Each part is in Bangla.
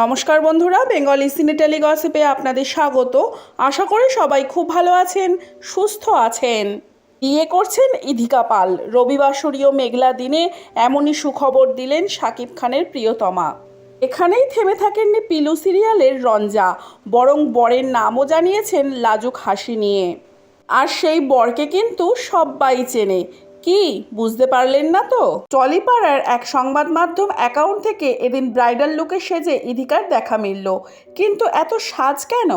নমস্কার বন্ধুরা, বেঙ্গলি সিনে টেলিগসিপে আপনাদের স্বাগত। আশা করি সবাই খুব ভালো আছেন, সুস্থ আছেন। বিয়ে করছেন ইধিকা পাল। রবিবাসরীয় মেঘলা দিনে এমনই সুখবর দিলেন শাকিব খানের প্রিয়তমা। এখানেই থেমে থাকেননি পিলু সিরিয়ালের রঞ্জা, বরং বরের নামও জানিয়েছেন লাজুক হাসি নিয়ে। আর সেই বরকে কিন্তু সব্বাই চেনে কি? বুঝতে পারলেন না তো? টলিপাড়ার এক সংবাদ মাধ্যম অ্যাকাউন্ট থেকে এদিন ব্রাইডাল লুকে সেজে ইধিকার দেখা মিলল। কিন্তু এত সাজ কেন?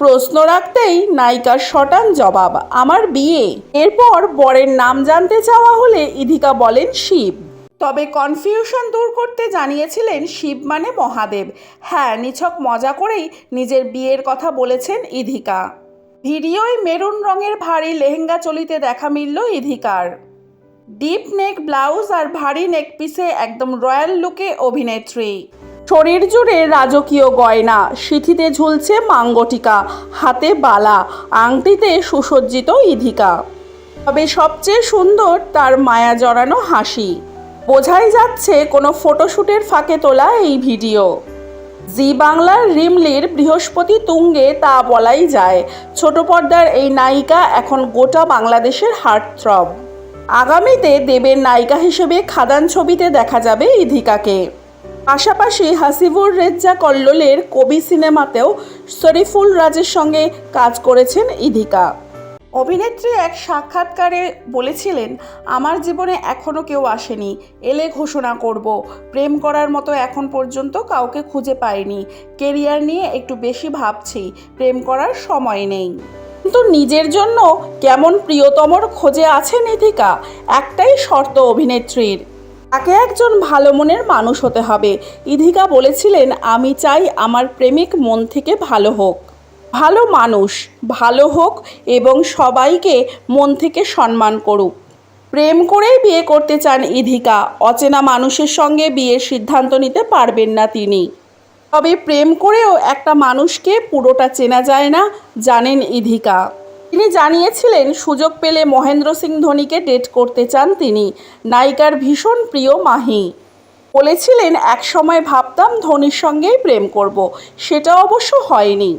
প্রশ্ন রাখতেই নায়িকার শটান জবাব, আমার বিয়ে। এরপর বরের নাম জানতে চাওয়া হলে ইধিকা বলেন, শিব। তবে কনফিউশন দূর করতে জানিয়েছিলেন, শিব মানে মহাদেব। হ্যাঁ নিছক মজা করেই নিজের বিয়ের কথা বলেছেন ইধিকা। ভিডিওয় মেরুন রঙের ভারী লেহেঙ্গা চলিতে দেখা মিলল ইধিকার। ডিপ নেক ব্লাউজ আর ভারী নেক পিসে একদম রয়্যাল লুকে অভিনেত্রী। শরীর জুড়ে রাজকীয় গয়না, সিথিতে ঝুলছে মাঙ্গটিকা, হাতে বালা, আংটিতে সুসজ্জিত ইধিকা। তবে সবচেয়ে সুন্দর তার মায়া জড়ানো হাসি। বোঝাই যাচ্ছে কোনো ফটোশ্যুটের ফাঁকে তোলা এই ভিডিও। জি বাংলার রিমলির বৃহস্পতি তুঙ্গে তা বলাই যায়। ছোট পর্দার এই নায়িকা এখন গোটা বাংলাদেশের হার্টথ্রব। আগামীতে দেবের নায়িকা হিসেবে খাদান ছবিতে দেখা যাবে ইধিকাকে। পাশাপাশি হাসিবুর রেজ্জা কল্লোলের কবি সিনেমাতেও শরীফুল রাজের সঙ্গে কাজ করেছেন ইধিকা। অভিনেত্রী এক সাক্ষাৎকারে বলেছিলেন, আমার জীবনে এখনও কেউ আসেনি, এলে ঘোষণা করব। প্রেম করার মতো এখন পর্যন্ত কাউকে খুঁজে পাইনি। কেরিয়ার নিয়ে একটু বেশি ভাবছি, প্রেম করার সময় নেই। কিন্তু নিজের জন্য কেমন প্রিয়তমর খোঁজে আছে নিধিকা? একটাই শর্ত অভিনেত্রীর। তাকে একজন ভালো মনের মানুষ হতে হবে। ইধিকা বলেছিলেন, আমি চাই আমার প্রেমিক মন থেকে ভালো হোক। ভালো মানুষ, ভালো হোক এবং সবাইকে মন থেকে সম্মান করুক। প্রেম করেই বিয়ে করতে চান ইধিকা, অচেনা মানুষের সঙ্গে বিয়ের সিদ্ধান্ত নিতে পারবেন না তিনি। তবে প্রেম করেও একটা মানুষকে পুরোটা চেনা যায় না, জানেন ইধিকা। তিনি জানিয়েছিলেন, সুযোগ পেলে মহেন্দ্র সিং ধোনিকে ডেট করতে চান তিনি। নায়িকার ভীষণ প্রিয় মাহি। বলেছিলেন এক সময় ভাবতাম ধোনির সঙ্গেই প্রেম করব। সেটা অবশ্য হয়নি।